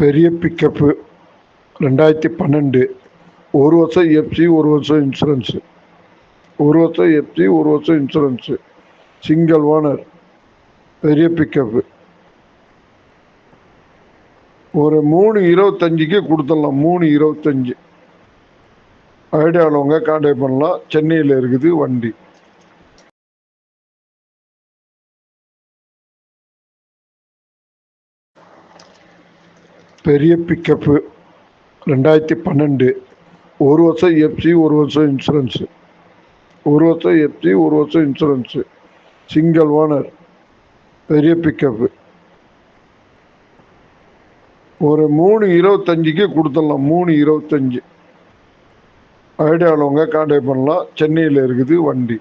பெரிய பிக்கப்பு ரெண்டாயிரத்தி பன்னெண்டு. ஒரு வருஷம் எஃப்சி ஒரு வருஷம் இன்சூரன்ஸு ஒரு வருஷம் எஃப்சி ஒரு வருஷம் இன்சூரன்ஸு சிங்கிள் ஓனர் பெரிய பிக்கப்பு ஒரு மூணு இருபத்தஞ்சிக்கு கொடுத்துடலாம். மூணு இருபத்தஞ்சி. ஐடியாவில் உங்க கான்டாக்ட் பண்ணலாம். சென்னையில் இருக்குது வண்டி. பெரிய பிக்கப்பு ரெண்டாயிரத்தி பன்னெண்டு. ஒரு வருஷம் எஃப்சி ஒரு வருஷம் இன்சூரன்ஸு ஒரு வருஷம் எஃப்சி ஒரு வருஷம் இன்சூரன்ஸு சிங்கிள் ஓனர் பெரிய பிக்கப்பு ஒரு மூணு இருபத்தஞ்சிக்கு கொடுத்துடலாம். மூணு இருபத்தஞ்சி. ஐடியா உள்ளவங்க கான்டாக்ட் பண்ணலாம். சென்னையில் இருக்குது வண்டி.